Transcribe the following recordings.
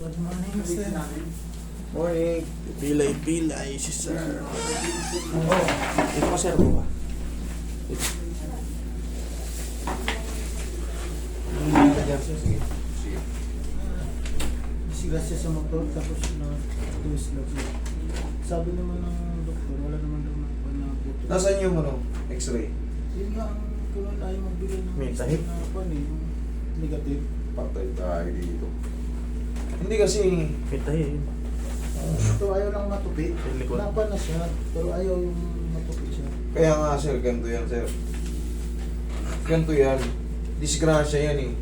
Good morning, sir. Morning. Pilay-pilay si sir. Oh, ito ka sir po ba? Siya sa motor, tapos na lang siya. Sabi naman ng doktor, wala naman daw na na buto. Nasaan yung ano? X-ray? Yun nga ang kung ayaw magbigay ng May tahip? na eh, yung negative. Patay tayo dito. Hindi kasi... Pitay yun. Ito ayaw lang matupi. Sa likod. Napan na siya, pero ayaw yung matupi siya. Kaya nga sir, ganito yan sir. Ganito yan. Disgrasya yan eh.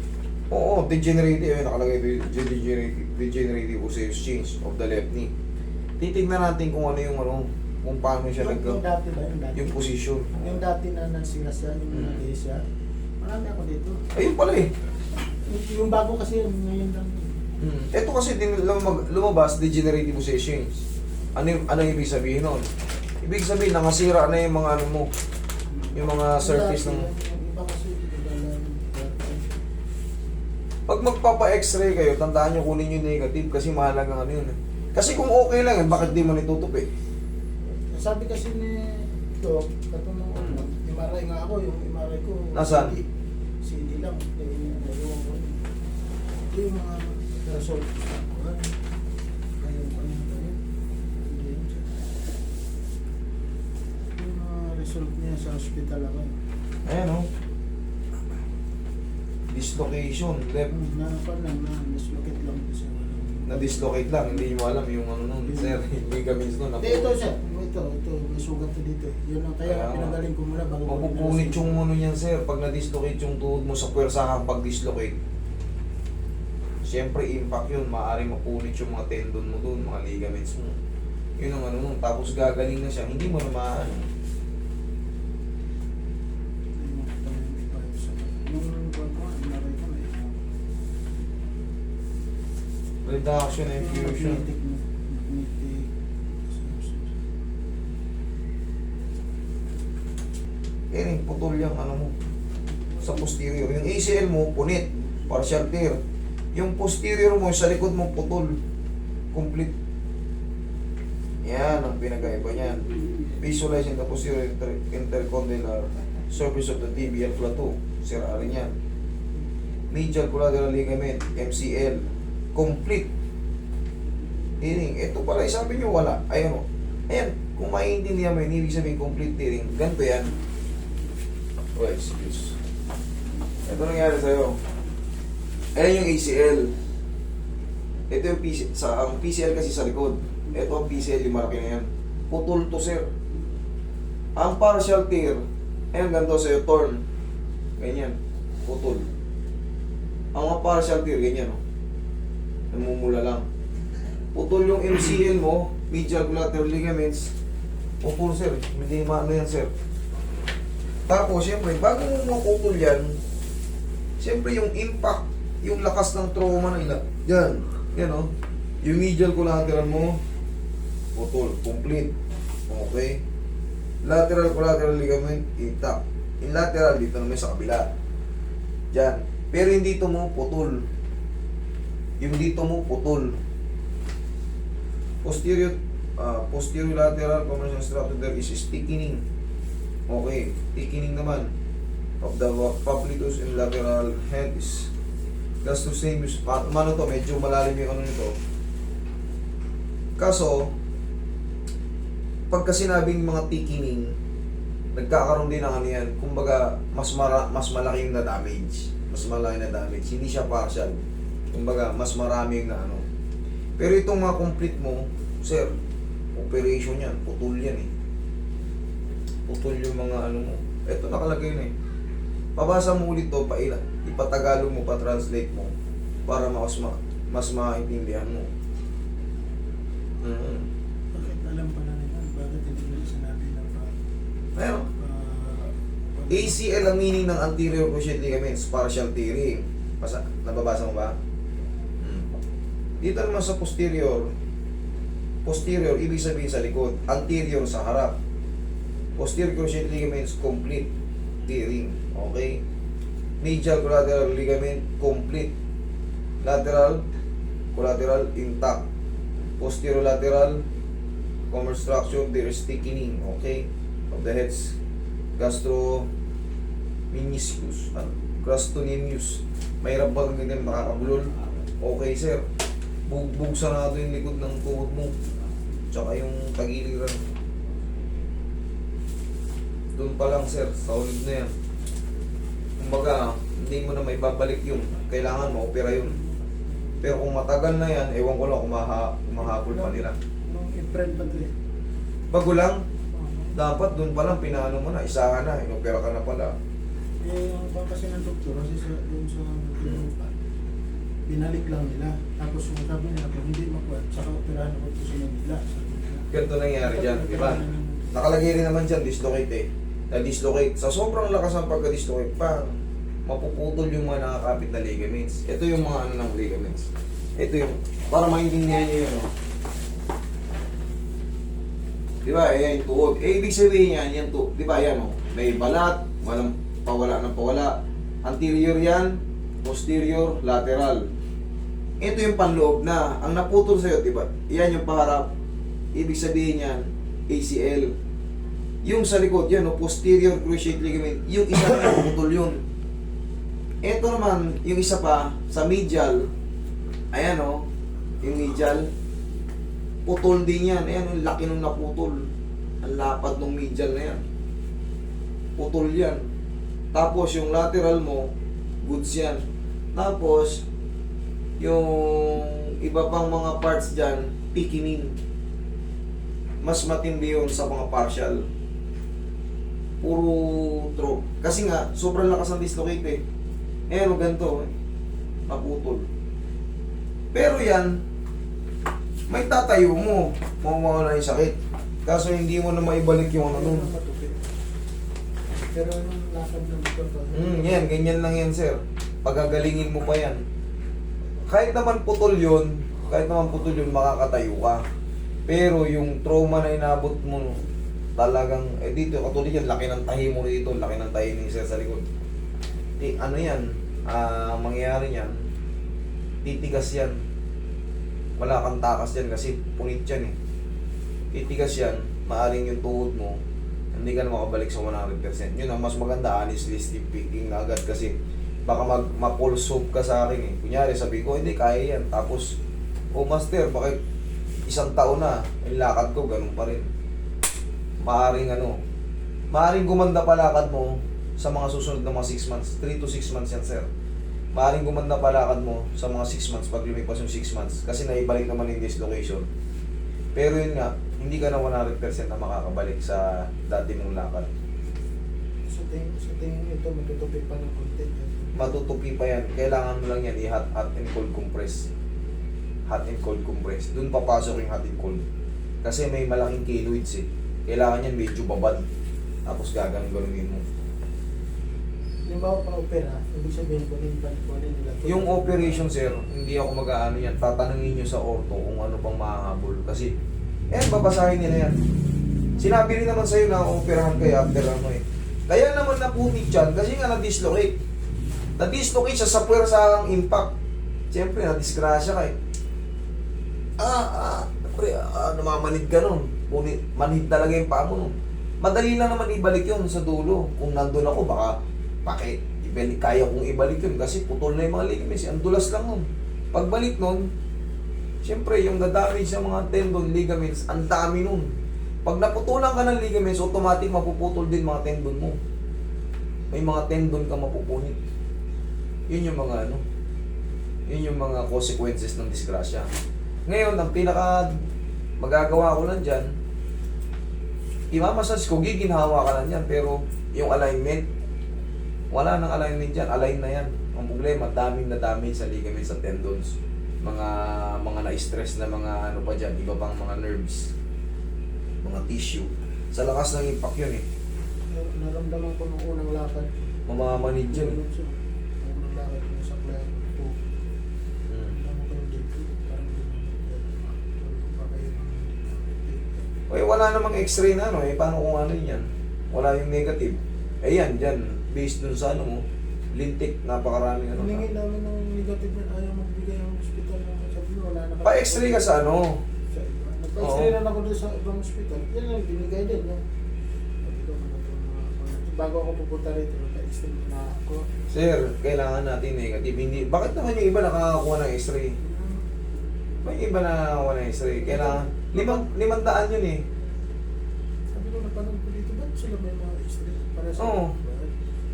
Oo, degenerative. Ayun, nakalagay dito. Degenerative, degenerative osseous change of the left knee. Titignan natin kung ano yung ano, kung paano siya nag... yung dati ba? Yung dati. Yung position. Yung dati na nagsira siya, yung Hmm. mm. siya. Marami ako dito. Ayun pala eh. Yung, yung bago kasi ngayon lang. Hmm. Ito kasi din lumag- lumabas, degenerative change. Ano, yung- ano yung ibig sabihin nun? Ibig sabihin, nakasira na yung mga ano mo, yung mga surface Yung ng... Yung. Pag magpapa-x-ray kayo, tandaan nyo kunin yung negative kasi mahalaga ano yun. eh. Kasi kung okay lang yan, bakit di mo nitutupi? Sabi kasi ni Doc, katulong ano, MRI nga ako, yung MRI ko. Nasaan? CD, CD lang. Eh, ko. Ito yung mga result ko sa kuhan. Ayaw ko na tayo. Hindi yun siya. Ito yung mga result niya sa hospital ako. Ayan o. Dislocation, left. Hmm, Nanapan lang na, dislocate lang ko siya. Na-dislocate lang, hindi nyo alam yung ano nun. Sir, yung ligaments nun. Hindi, ito siya. Ito, ito, may sugat to dito. Yun ang kaya Kaya nga. pinagaling ko muna bago Mapupunit yung ano niyan, sir. Pag na-dislocate yung tuhod mo sa puwersahang pag-dislocate. Siyempre, impact yun. Maaaring mapunit yung mga tendon mo dun, mga ligaments mo. Yun ang ano nun. Tapos gagaling na siya. Hindi mo na maano. Reduction and fusion. Eh, putol yung ano mo. Sa posterior. Yung ACL mo, punit. Partial tear. Yung posterior mo, sa likod mo, putol. Complete. Yan ang pinagkaiba niyan. Visualizing the posterior inter- intercondylar surface of the tibial plateau. Sira rin yan. Medial collateral ligament, MCL. Complete. Hearing. Ito pala, eh, sabi nyo wala. Ayun o. Ayan, kung maiintindihan mo yun, ibig sabihin complete hearing. Ganito yan. Oh, excuse. Ito nangyari sa'yo. Ayan yung ACL. Ito yung PC, sa, ang PCL kasi sa likod. Ito ang PCL, yung malaki na yan. Putol to, sir. Ang partial tear, ayan ganito sa'yo, torn. Ganyan. Putol. Ang mga partial tear, ganyan, oh. Namumula lang. Putol yung MCL mo, medial collateral ligaments. Putol, sir. Hindi maano yan, sir. Tapos, siyempre, bago mo maputol yan, siyempre yung impact, yung lakas ng trauma na ila, yan, yan o, yung medial collateral mo, putol, complete, okay? Lateral collateral ligament, intact. Yung lateral, dito naman sa kabila. Diyan. Pero yung dito mo, putol. Yung dito mo, putol. Posterior, ah, posterior lateral commercial structure there is thickening. Okay, thickening naman of the publicus and lateral head is Ma mano to, medyo malalim yung ano nito. Kaso, pagka sinabing mga thickening, nagkakaroon din ng ano yan. Kumbaga, mas, mara, mas malaki yung na-damage. Mas malaki na damage. Hindi siya partial. Kumbaga, mas marami yung na ano. Pero itong mga complete mo, sir, operation yan. Putol yan eh. Putol yung mga ano mo. Ito nakalagay na eh. Pabasa mo ulit to, paila. Ipatagalog mo, pa-translate mo. Para mas, ma mas maintindihan mo. Mm. Bakit alam pala nila? Bakit hindi nila sinabi na pa? Meron. ah, ACL ang meaning ng anterior cruciate ligaments, partial tearing. Basa, nababasa mo ba? Hmm. Dito naman sa posterior, posterior, ibig sabihin sa likod, anterior sa harap. Posterior cruciate ligaments, complete tearing. Okay? Medial collateral ligament, complete. Lateral collateral intact. Posterolateral construction, there is thickening, okay, of the heads. Gastro meniscus, ano, gastrocnemius. Mahirap ba kang ganyan nakakabulol? Okay, sir. Bugbog sarado yung likod ng tuhod mo. Tsaka yung tagiliran. Doon pa lang, sir. Sa ulit na yan. Kumbaga, hindi mo na may babalik yun. Kailangan mo, opera yun. Pero kung matagal na yan, ewan ko lang kung maha, mahabol pa nila. Nung April pa ito eh. Bago lang, dapat doon pa lang, pinaano mo na, isahan na, inopera ka na pala. Eh, pa kasi ng doktor, kasi sa, yung sa pinupan, binalik lang nila. Tapos yung sabi nila, kung hindi makuha, saka operahan ako ito. Sabi nila. Ganito nangyari dyan, di ba? Nakalagay rin naman dyan, dislocate eh. Na-dislocate. Sa sobrang lakas ng pagka-dislocate, pang mapuputol yung mga nakakapit na ligaments. Ito yung mga ano ng ligaments. Ito yung, para maintindihan nyo yun, oh. Di ba, ayan yung tuhod. Eh, ibig sabihin yan, yan to, di ba, yan, oh. May balat, walang pawala ng pawala. Anterior yan, posterior, lateral. Ito yung panloob na. Ang naputol sa'yo, di ba? Yan yung paharap. Ibig sabihin yan, ACL. Yung sa likod, yan, no, posterior cruciate ligament. Yung isa na naputol yun. Ito naman, yung isa pa, sa medial, ayan o, yung medial, putol din yan. Ayan, yung laki nung naputol. Ang lapad ng medial na yan. Putol yan. Tapos, yung lateral mo, goods yan. Tapos, yung iba pang mga parts dyan, thickening. Mas matindi yun sa mga partial. Puro throat. Kasi nga, sobrang lakas ng dislocate eh. Ano ganito eh. Naputol. Pero yan, may tatayo mo. Mawawala yung sakit. Kaso hindi mo na maibalik yung ano nun. Pero nung lakad ng doktor ko, Mm, yan, ganyan lang yan, sir. Pagagalingin mo pa yan. Kahit naman putol yun, kahit naman putol yun, makakatayo ka. Pero yung trauma na inabot mo, talagang, eh dito, katulad yan, laki ng tahi mo dito, laki ng tahi ni sir sa likod. Eh, ano yan, ah, mangyayari yan, titigas yan. Wala kang takas yan kasi punit yan eh. Titigas yan, maaring yung tuhod mo, hindi ka na makabalik sa 100%. Yun ang mas maganda, honestly speaking na agad kasi baka mag mapulsog ka sa akin eh. Kunyari sabi ko, hindi kaya yan. Tapos, oh master, bakit isang taon na, yung lakad ko, ganun pa rin. Maaring ano, maaring gumanda pa lakad mo sa mga susunod na mga 6 months. 3 to 6 months yan, sir. Maaring gumanda pa lakad mo sa mga 6 months pag lumipas yung 6 months. Kasi naibalik naman yung dislocation. Pero yun nga, hindi ka na 100% na makakabalik sa dati mong lakad. sa tingin, sa tingin ito, matutupi pa ng konti. Matutupi pa yan. Kailangan mo lang yan i-hot hot and cold compress. Hot and cold compress. Doon papasok yung hot and cold. Kasi may malaking keloids eh. Kailangan yan medyo babad. Tapos gaganon-ganonin mo. Halimbawa pa opera, ibig sabihin ko rin pa ko rin nila. Yung operation sir, hindi ako mag-aano yan. Tatanungin nyo sa orto kung ano pang makahabol. Kasi, eh, babasahin nila yan. Sinabi rin naman sa'yo na operahan kayo after ano eh. Kaya naman naputik dyan kasi nga na-dislocate. Na-dislocate siya sa puwersahang impact. Siyempre, na-disgrasya ka eh. Ah, ah, pre, ah, namamanid ka nun. Punit, manhid talaga yung paa mo. Madali lang naman ibalik yun sa dulo. Kung nandun ako, baka, bakit? Ibalik, kaya kong ibalik yun kasi putol na yung mga ligaments. Ang dulas lang nun. Pagbalik nun, siyempre, yung dadamage sa mga tendon, ligaments, ang dami nun. Pag naputulan ka ng ligaments, automatic mapuputol din mga tendon mo. May mga tendon ka mapupunit. Yun yung mga ano, yun yung mga consequences ng disgrasya. Ngayon, ang pinaka magagawa ko lang dyan, imamasas ko, giginhawa ka lang yan, pero yung alignment, wala nang alignment dyan, align na yan. Ang problema, daming na damage sa ligaments sa tendons. Mga mga na-stress na mga ano pa dyan, iba pang mga nerves, mga tissue. Sa lakas ng impact yun eh. Naramdaman ko nung unang lakad. Mamamanid yun eh. Wala namang x-ray na ano eh. Paano kung ano yan? Wala yung negative. Eh yan, dyan. Based dun sa ano mo, lintik, napakaraming ano. Humingi namin ng negative na ayaw magbigay ang hospital ng sabi mo, wala Pa-x-ray ka sa ano? Nagpa-x-ray rin ako doon sa ibang hospital. Yan lang, binigay din. Mga- bago ako pupunta rito, nagpa-x-ray na ako. Sir, kailangan natin negative. Hindi, bakit naman yung iba nakakakuha ng x-ray? May iba na ng x-ray. Kailangan, limang, limang daan yun eh. Sabi ko, napanood ko dito, ba't sila may mga Para sa Oo.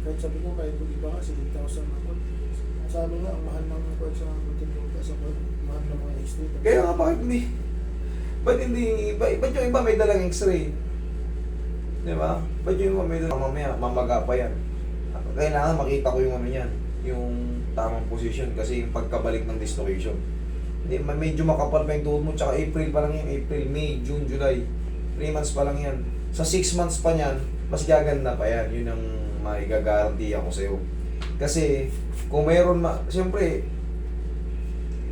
Kahit sabi ko, kahit kung iba kasi 8,000 ako. Sabi nga, ang mahal ng kwan sa matindong sa kwan, mahal ng mga x-ray. Kaya nga, bakit hindi? Ba't hindi, ba, ba't yung iba may dalang x-ray? Di ba? Ba't yung iba may dalang, mamaya, mamaga pa yan. Kailangan makita ko yung ano yan, yung tamang position kasi yung pagkabalik ng dislocation. Hindi, medyo makapal pa yung tuhod mo, tsaka April pa lang yan, April, May, June, July. 3 months pa lang yan. Sa 6 months pa niyan, mas gaganda pa yan. Yun ang maigagaranti ako sa'yo. Kasi, kung mayroon, ma siyempre,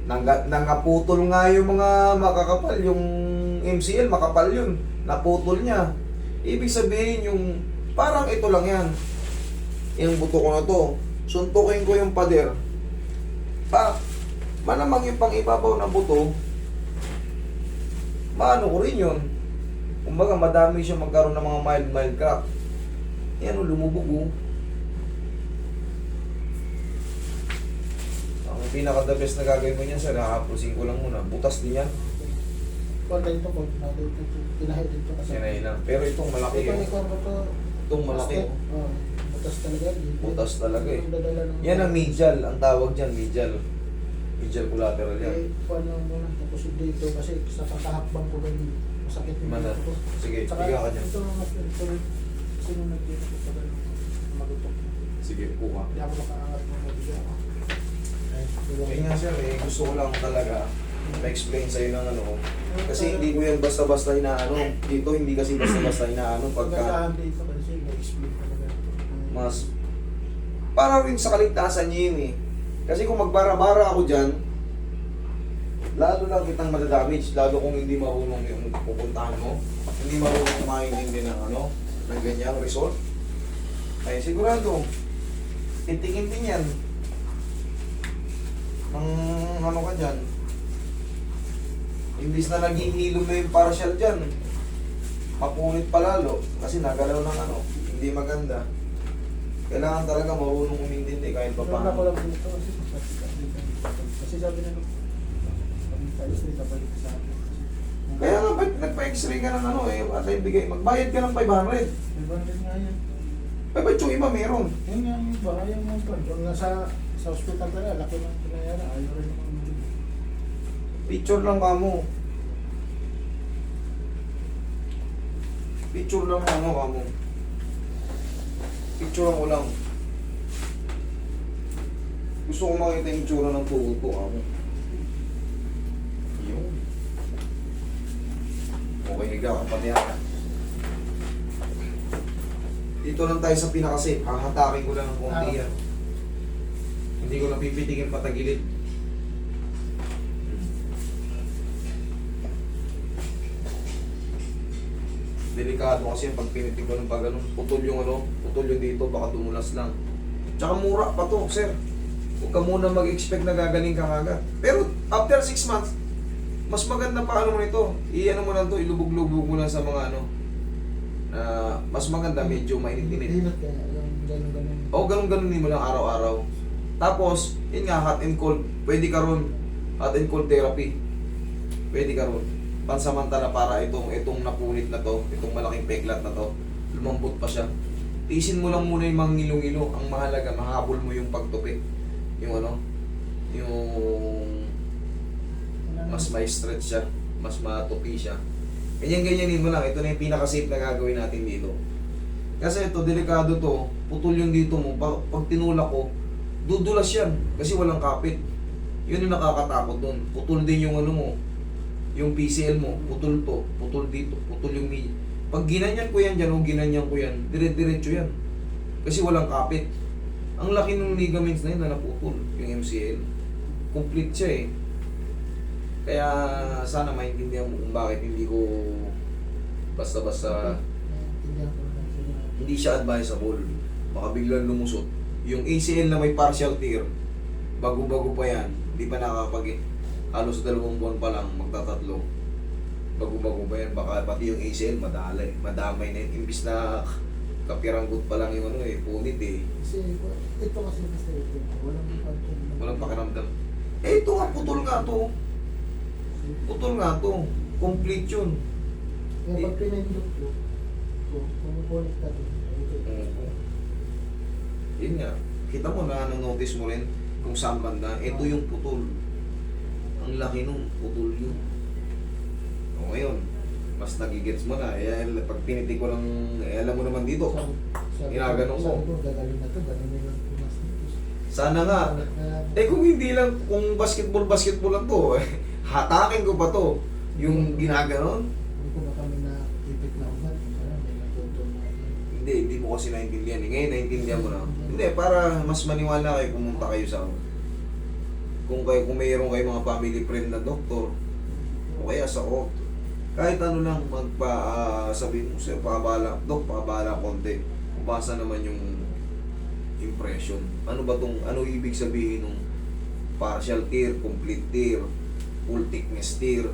Nangga, nangaputol nga yung mga makakapal, yung MCL, makapal yun. Naputol niya. Ibig sabihin yung, parang ito lang yan. Yung buto ko na to. Suntukin ko yung pader. Pa, manamang yung pang ibabaw na buto, maano ko rin yun. Kumbaga, madami siya magkaroon ng mga mild, mild crack. O, lumubog oh. Ang pinaka-the best na gagawin mo niyan, sir, hahaplusin ko lang muna. Butas din yan. Kwan din ito, kung tinahay dito kasi. Sinay lang. Pero itong malaki Ito, oh. ito? Itong malaki oh. Oo, butas talaga. Butas talaga eh. Yan ang medial. Ang tawag dyan, medial. Medial collateral yan. Eh, lang muna, tapos dito kasi sa kakahakbang ko ganyan. Masakit yung Mana. dito ko. Sige, Tsaka higa ka dyan. ito mas ito rin. Sino nagdito ko pa ganun? Magutok. Sige, kuha. Hindi ako makaangat ng mabigyan ako. Ay, Kaya nga sir, eh, gusto ko lang talaga ma-explain sa'yo ng ano ko. Kasi hindi ko yan basta-basta inaano. Dito hindi kasi basta-basta inaano pagka Pagkakaan dito kasi na-explain talaga. mas para rin sa kaligtasan niyo yun eh. Kasi kung magbara-bara ako dyan, lalo lang kitang madadamage, lalo kung hindi marunong yung pupuntahan mo, hindi marunong din ng ano, ng ganyang resort. Ay sigurado, titingin din yan. Ng ano ka dyan. Imbis na naghihilom na yung partial dyan, mapunit pa lalo kasi nagalaw ng ano, hindi maganda. Kailangan talaga marunong umintindi kahit pa paano. Kasi sabi na nagpa-explain kabalik sa akin. Kaya nga, ba't nagpa-x-ray ka ng ano eh, at ay bigay, magbayad ka ng 500. May bandit nga yan. Eh, ba't yung iba meron? Yun nga yung ba, ayaw mo pa. Yung nasa sa hospital talaga, laki ng pinayara, ayaw rin naman. Picture lang ka mo. Picture lang ano ka mo. Picture lang ko lang. Gusto ko makita yung tsura ng tuhod ko ka mo. Yun. Okay, higa ka pati yan. Dito lang tayo sa pinaka-safe. Hahatakin ko lang ng konti Ah. yan. Hindi ko na pipitikin patagilid. Delikado kasi yung pag pinitig ko ng pag ganun, putol yung ano, putol yung dito, baka dumulas lang. Tsaka mura pa to, sir. Huwag ka muna mag-expect na gagaling ka agad. Pero after 6 months, mas maganda pa ano mo nito. I-ano mo lang to, ilubog-lubog mo lang sa mga ano. Na mas maganda, medyo mainit-init. Ganun-ganun. O ganun-ganun din mo lang araw-araw. Tapos, yun nga, hot and cold. Pwede ka ron. Hot and cold therapy. Pwede ka ron. Pansamantala para itong itong napunit na to, itong malaking peklat na to, lumambot pa siya. Tiisin mo lang muna yung mga ngilo-ngilo. Ang mahalaga, mahabol mo yung pagtupi. Yung ano, yung mas may stretch siya, mas matupi siya. Ganyan-ganyanin mo lang. Ito na yung pinaka-safe na gagawin natin dito. Kasi ito, delikado to. Putol yung dito mo. Pag, tinulak ko, dudulas yan. Kasi walang kapit. Yun yung nakakatakot doon. Putol din yung ano mo. Yung PCL mo. Putol to. Putol dito. Putol yung mi. Pag ginanyan ko yan dyan o ginanyan ko yan, dire-diretso yan. Kasi walang kapit. Ang laki ng ligaments na yun na naputol. Yung MCL. Complete siya eh. Kaya sana maintindihan mo kung bakit hindi ko basta-basta Hindi siya advisable. Baka biglang lumusot. Yung ACL na may partial tear, bago-bago pa yan, hindi pa nakakapag halos dalawang buwan pa lang, magtatatlo. Bago-bago ba yan, baka pati yung ACL madalay, madamay na yun. Imbis na kapiranggot pa lang yung ano eh, punit eh. Kasi ito kasi basta ito. Walang. Walang pakiramdam. Eh, ito nga, putol nga to. Putol nga to. Complete yun. Kaya pag pinindot ko, rin, ito. Oo. Yun nga. Kita mo na, notice mo rin kung saan banda. Ito yung putol. Ang laki nung putol yun. O ngayon, mas nagigets mo na. Eh, pag piniti ko lang, eh, alam mo naman dito. Ginaganon ko. Ko, Sana nga. Eh kung hindi lang, kung basketball, basketball lang to, eh, hatakin ko pa to. Yung ginaganon. Hindi ko ba kami na ipit na na. Hindi, hindi mo kasi naintindihan. Eh. Ngayon, naintindihan mo na. Hindi, para mas maniwala kayo, pumunta kayo sa kung kayo kung mayroon kayo mga family friend na doktor o kaya sa OT kahit ano lang magpa ah, sabihin mo sir pakabala dok pakabala konti basa naman yung impression ano ba tong ano ibig sabihin ng partial tear complete tear full thickness tear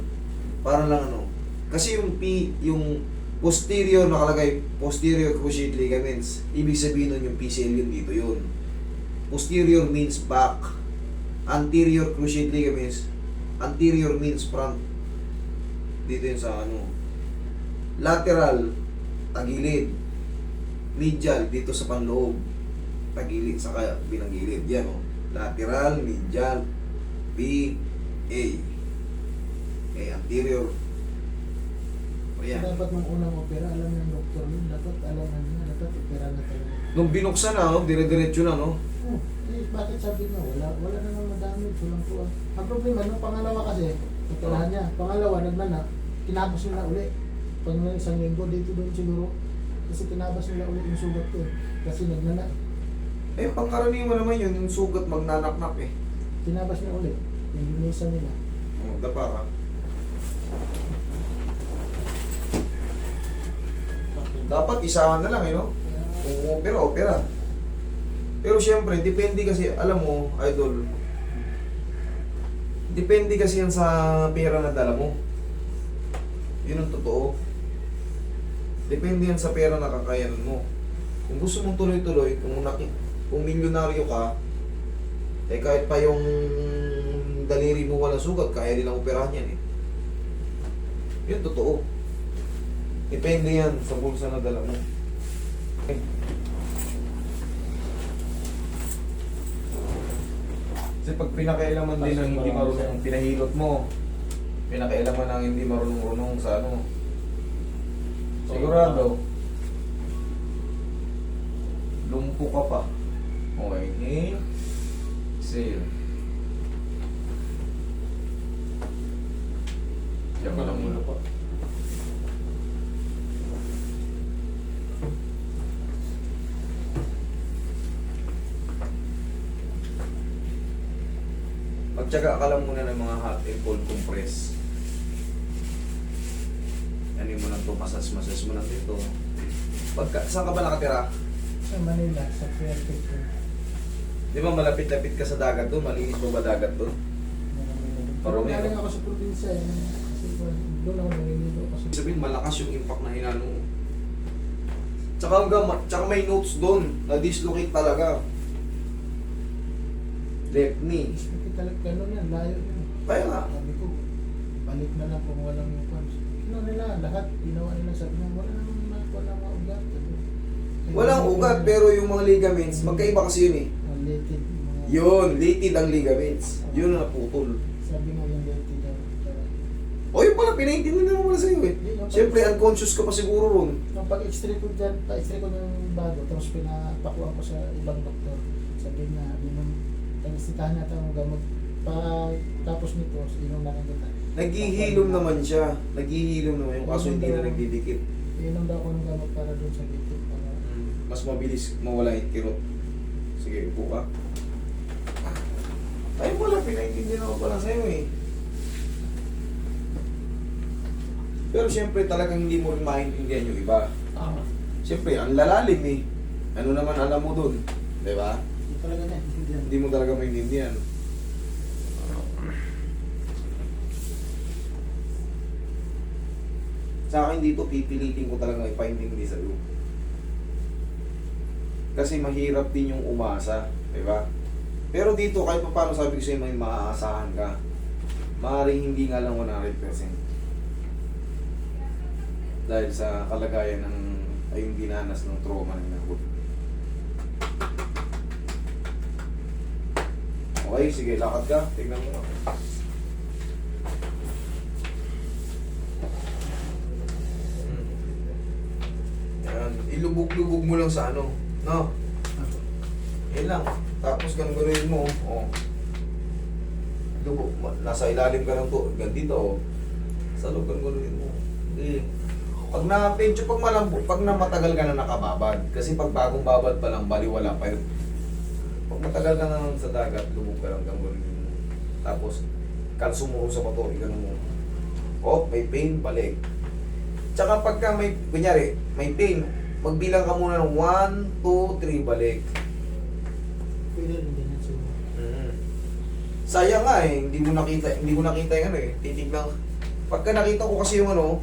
para lang ano kasi yung P yung posterior nakalagay posterior cruciate ligaments ibig sabihin nun yung PCL yun dito yun. Posterior means back. Anterior cruciate ligaments anterior means front. Dito yun sa ano lateral tagilid. Medial dito sa panloob. Tagilid saka binagilid yan oh. Lateral medial B A eh anterior o yan Dapat nung unang opera, alam ng doktor yun, dapat alam na niya, dapat opera na talaga. nung binuksan na oh dire-diretso na no Oh, eh, bakit sabi niya, wala, wala namang madami, kulang kulang. Ang problema, nung pangalawa kasi, operahan niya. Pangalawa, nagmana, tinapos nila uli. Pag may isang linggo, dito doon siguro. Kasi tinapos nila uli yung sugat ko eh. Kasi nagmana, eh pangkaraniwan naman yun yung sugat magnanaknak eh tinapos nila uli. Yung nila. oh, dapa ka dapat isahan na lang eh no Kung opera, opera. Pero siyempre, depende kasi, alam mo, idol, depende kasi yan sa pera na dala mo. Yun ang totoo. Depende yan sa pera na kakayanan mo. Kung gusto mong tuloy-tuloy, kung, naki, kung milyonaryo ka, eh kahit pa yung daliri mo walang sugat, kaya nilang operahan yan eh. Yun totoo. Depende yan sa bulsa na dala mo. Kasi pag pinakailaman din ng hindi marunong pinahilot mo, pinakailaman ng hindi marunong-runong sa ano, sigurado, lumpo ka pa. Okay, exhale. Diyan ka lang muna. Magtyaga ka lang muna ng mga hot and cold compress. Ano mo lang ito, masas-masas mo lang dito. Pagka, saan ka ba nakatira? sa Manila, sa Fairfield ko. Di ba malapit-lapit ka sa dagat doon? Malinis mo ba dagat doon? Parang galing ako sa probinsya eh. Kasi doon ako nangingido kasi. Sabihin, malakas yung impact na hinano mo. Tsaka, hanggang, tsaka may notes doon na dislocate talaga. Left knee. Isipin talaga gano'n yan, layo yan. Kaya nga. Sabi ko, balik na lang kung walang funds. Kino nila, lahat, ginawa nila sabi niya, wala namang na, walang mga ugat. Sabi ko, "Kaya Walang yung- ugat, pero yung mga ligaments, magkaiba kasi yun eh. Yun, lated ang ligaments. Yun ang naputol. Sabi mo yung lated daw. Kaya, Pinaintindihan naman pala sa'yo eh. Siyempre, unconscious ka pa siguro ron. Nung pag-x-ray ko dyan, pa-x-ray ko ng bago, tapos pinapakuha ko sa ibang doktor. Sabi niya, inom, tagisitahan niya ang gamot. Pa, tapos nito, inom na lang kita. Naghihilom naman siya. Naghihilom naman yung kaso hindi na nagdidikit. Inom daw ako ng gamot para doon sa dito. Para, Mas mabilis mawala yung kirot. Sige, upo ka. Ay, wala. Pinaintindihan ako pala sa'yo eh. Pero siyempre talagang hindi mo rin maintindihan yung iba. Tama. Siyempre, ang lalalim eh. Ano naman alam mo dun? Di ba? Hindi talaga naintindihan. Hindi mo talaga maintindihan. Sa akin dito, pipilitin ko talaga ipaintindi sa iyo. Kasi mahirap din yung umasa, di ba? Pero dito, kahit pa paano sabi ko sa'yo, may maaasahan ka. Maaaring hindi nga lang 100%. Dahil sa kalagayan ng ay yung dinanas ng trauma ng nahul. Okay, sige, lakad ka. Tingnan mo. Yan. Ilubog-lubog mo lang sa ano. No? Yan lang. Tapos ganun gano'n mo. Oh. Lubog. Nasa ilalim ka ng to. Ganun dito. Oh. Sa loob ganun gano'n mo. Eh. Pag na, medyo pag malambot, pag na matagal ka na nakababad, kasi pag bagong babad pa lang, baliwala pa yun. Pag matagal ka na sa dagat, lubog ka lang mo. Tapos, kalso mo sa bato, ganun mo. Oh, may pain, balik. Tsaka pagka may, kunyari, may pain, magbilang ka muna ng 1, 2, 3, balik. Pwede rin din yan siguro. Mm. Sayang nga eh, hindi mo nakita, hindi ko nakita yung ano eh, titignan. Pagka nakita ko kasi yung ano,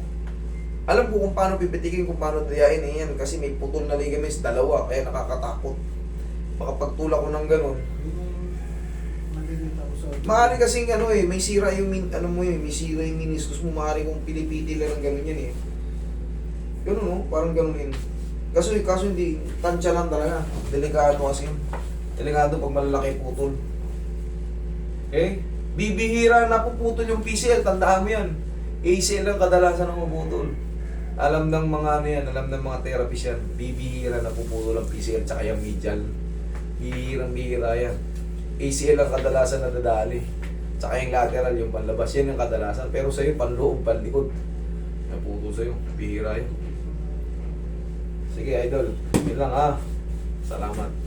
alam ko kung paano pipitikin, kung paano dayain eh yan, kasi may putol na ligaments, dalawa, kaya nakakatakot. Baka pagtulak ko ng ganun. Maaari kasing ano eh, may sira yung, min, ano mo yun, may sira yung meniscus mo, maaari kung pilipiti lang ng ganun yan eh. Ganun no, parang ganun yun. Kaso, kaso hindi, tansya lang talaga. Delikado kasi. Delikado pag malalaki putol. Okay? Bibihira na puputol yung PCL, tandaan mo yan. ACL lang kadalasan ng maputol. Alam ng mga ano yan, alam ng mga therapist yan, bibihira na puputol ang PCL tsaka yung medial. Bihirang bihira yan. ACL ang kadalasan na dadali. Tsaka yung lateral, yung panlabas, yan yung kadalasan. Pero sa'yo, panloob, panlikod. Naputo sa'yo, bihira yan. Sige, idol. Yun lang ah. Salamat.